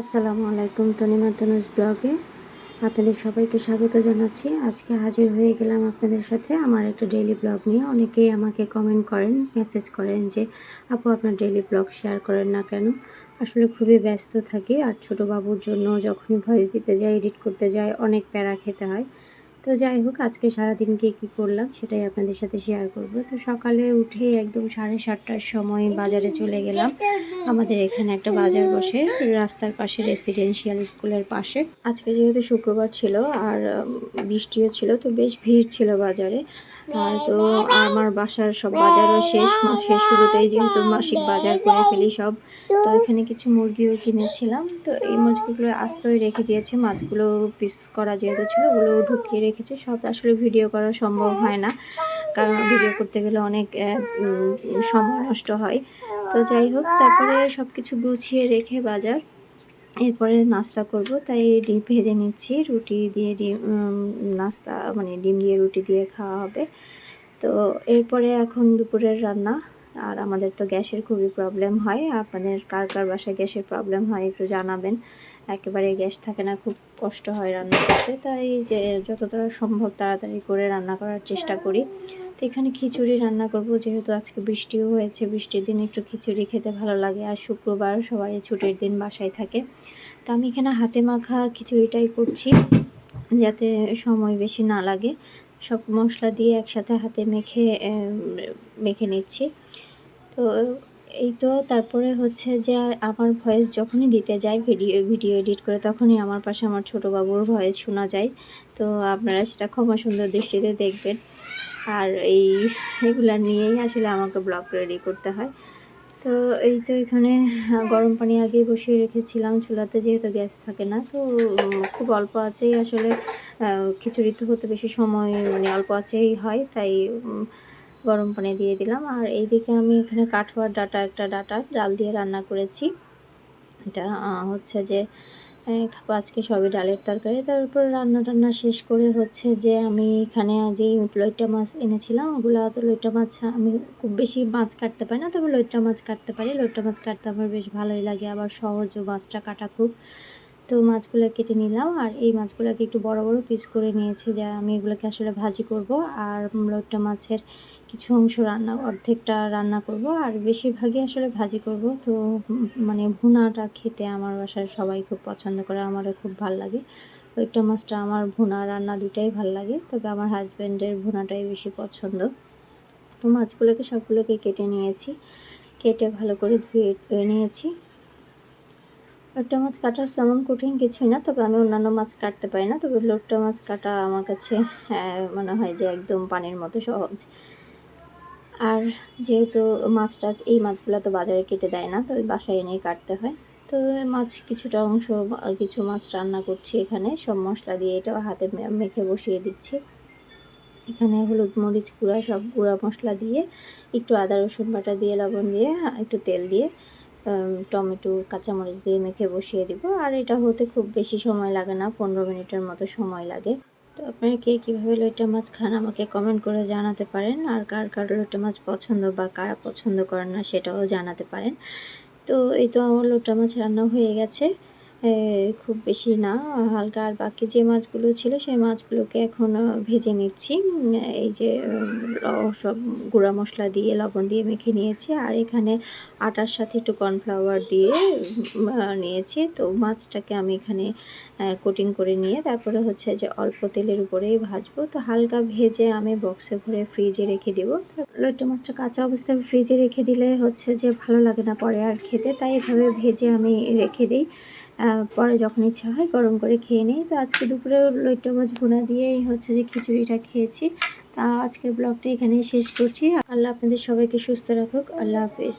আসসালামু আলাইকুম তনিমা তনুজ ব্লগে। আপনাদের সবাইকে স্বাগত জানাচ্ছি। আজকে হাজির হয়ে গেলাম আপনাদের সাথে আমার একটা ডেইলি ব্লগ নিয়ে। অনেকেই আমাকে কমেন্ট করেন মেসেজ করেন যে, আপু, আপনার ডেইলি ব্লগ শেয়ার করেন না কেন? আসলে খুবই ব্যস্ত থাকি আর ছোটো বাবুর জন্য যখনই ভয়েস দিতে যাই এডিট করতে যাই, অনেক প্যারা খেতে হয়। তো যাই হোক, আজকে সারাদিন কে কী করলাম সেটাই আপনাদের সাথে শেয়ার করব। তো সকালে উঠে একদম সাড়ে সাতটার সময় বাজারে চলে গেলাম। আমাদের এখানে একটা বাজার বসে, রাস্তার পাশে রেসিডেন্সিয়াল স্কুলের পাশে। আজকে যেহেতু শুক্রবার ছিল আর বৃষ্টিও ছিল, তো বেশ ভিড় ছিল বাজারে। আর তো আমার বাসার সব বাজারও শেষ মাসের শুরুতেই যেহেতু মাসিক বাজার করে ফেলি সব, তো এখানে কিছু মুরগিও কিনেছিলাম। তো এই মাছগুলো আস্তই রেখে দিয়েছে, মাছগুলো পিস করা যেহেতু ছিল ওগুলো ঢুকিয়ে রেখেছে, সব আসলে ভিডিও করা সম্ভব হয় না। কারণ ভিডিও করতে গেলে অনেক সময় নষ্ট হয়। তো যাই হোক, তারপরে সব কিছু গুছিয়ে রেখে বাজার। এরপরে নাস্তা করব, তাই ডিম ভেজে নিচ্ছি। রুটি দিয়ে ডিম নাস্তা মানে ডিম দিয়ে রুটি দিয়ে খাওয়া হবে। তো এরপরে এখন দুপুরের রান্না। আর আমাদের তো গ্যাসের খুবই প্রবলেম হয়। আপনাদের কার কার বাসায় গ্যাসের প্রবলেম হয় একটু জানাবেন। একেবারে গ্যাস থাকে না, খুব কষ্ট হয় রান্না করতে। তাই যে যতটা সম্ভব তাড়াতাড়ি করে রান্না করার চেষ্টা করি। তো এখানে খিচুড়ি রান্না করব, যেহেতু আজকে বৃষ্টিও হয়েছে, বৃষ্টির দিন একটু খিচুড়ি খেতে ভালো লাগে। আর শুক্রবার সবাই ছুটির দিন বাসায় থাকে। তো আমি এখানে হাতে মাখা খিচুড়িটাই করছি, যাতে সময় বেশি না লাগে। সব মশলা দিয়ে একসাথে হাতে মেখে মেখে নিচ্ছি। তো এই তো তারপরে হচ্ছে যে আমার ভয়েস যখনই দিতে যাই ভিডিও ভিডিও এডিট করে তখনই আমার পাশে আমার ছোটো বাবুর ভয়েস শোনা যায়। তো আপনারা সেটা ক্ষমা সুন্দর দৃষ্টিতে দেখবেন। আর এই, এগুলা নিয়েই আসলে আমাকে ব্লগ রেডি করতে হয়। তো এই তো এখানে গরম পানি আগে বসিয়ে রেখেছিলাম, চুলাতে যেহেতু গ্যাস থাকে না, তো খুব অল্প আছেই আসলে খিচুড়ি তো হতে বেশি সময় মানে অল্প আছেই হয়, তাই গরম পানি দিয়ে দিলাম। আর এইদিকে আমি এখানে কাঠোয়ার ডাটা, একটা ডাটা, ডাল দিয়ে রান্না করেছি। এটা হচ্ছে যে আজকে সবই ডালের তরকারি। তারপর রান্না টান্না শেষ করে হচ্ছে যে আমি এখানে যে লইটা মাছ এনেছিলাম, ওগুলো তো লইটা মাছ আমি খুব বেশি মাছ কাটতে পারি না, তবে লইটা মাছ কাটতে পারি। লইটা মাছ কাটতে আমার বেশ ভালোই লাগে, আবার সহজও মাছটা কাটা খুব। তো মাছগুলো কেটে নিলাম আর এই মাছগুলোকে একটু বড় বড় পিস করে নিয়েছি যা আমি এগুলোকে আসলে ভাজি করব আর লোট্টা মাছের কিছু অংশ রান্না, অর্ধেকটা রান্না করব আর বেশিরভাগই আসলে ভাজি করব। তো মানে ভুনাটা খেতে আমার বাসায় সবাই খুব পছন্দ করে, আমারও খুব ভালো লাগে। লোট্টা মাছটা আমার ভুনা রান্না দুটাই ভালো লাগে, তবে আমার হাজব্যান্ডের ভুনাটাই বেশি পছন্দ। তো মাছগুলোকে সবগুলোকে কেটে নিয়েছি, কেটে ভালো করে ধুয়ে নিয়েছি। লোট্টা মাছ কাটা তেমন কঠিন কিছুই না তবে আমি অন্যান্য মাছ কাটতে পারি না। তবে লোট্টা মাছ কাটা আমার কাছে আহ, মনে হয় যে একদম পানির মতো সহজ। আর যেহেতু মাছ টাছ এই মাছগুলো তো বাজারে কেটে দেয় না তো ওই বাসায় এনেই কাটতে হয়। তো মাছ কিছুটা অংশ কিছু মাছ রান্না করছি এখানে সব মশলা দিয়ে এটা হাতে মেখে বসিয়ে দিচ্ছি। এখানে হলুদ মরিচ গুঁড়া সব গুঁড়া মশলা দিয়ে একটু আদা রসুন বাটা দিয়ে লবণ দিয়ে একটু তেল দিয়ে টমেটো, কাঁচামরিচ দিয়ে মেখে বসিয়ে দিব। আর এটা হতে খুব বেশি সময় লাগে না, পনেরো মিনিটের মতো সময় লাগে। তো আপনারা কে কীভাবে লোটা মাছ খান আমাকে কমেন্ট করে জানাতে পারেন। আর কার কার লোটা মাছ পছন্দ বা কারা পছন্দ করেন না সেটাও জানাতে পারেন। তো এই তো আমার লোটা মাছ রান্না হয়ে গেছে। খুব বেশি না, হালকা। আর বাকি যে মাছগুলো ছিল, সেই মাছগুলোকে এখন ভেজে নিচ্ছি। এই যে সব গুঁড়া মশলা দিয়ে, লবণ দিয়ে মেখে নিয়েছি। আর এখানে আটার সাথে একটু কর্নফ্লাওয়ার দিয়ে নিয়েছি। তো মাছটাকে আমি এখানে কোটিং করে নিয়ে, তারপরে হচ্ছে যে অল্প তেলের উপরেই ভাজবো। তো হালকা ভেজে আমি বক্সে ভরে ফ্রিজে রেখে দিব। লইট্টা মাছটা কাঁচা অবস্থায় ফ্রিজে রেখে দিলে হচ্ছে যে ভালো লাগে না পরে আর খেতে। তাই এভাবে ভেজে আমি রেখে দিই। পরে যখন ইচ্ছা হয় গরম করে খেয়ে নিই। তো আজকে দুপুরে লইট্টা মাছ ভুনা দিয়েই হচ্ছে যে খিচুড়িটা খেয়েছি। তা আজকের ব্লগটা এখানেই শেষ করছি। আল্লাহ আপনাদের সবাইকে সুস্থ রাখুক। আল্লাহ হাফিজ।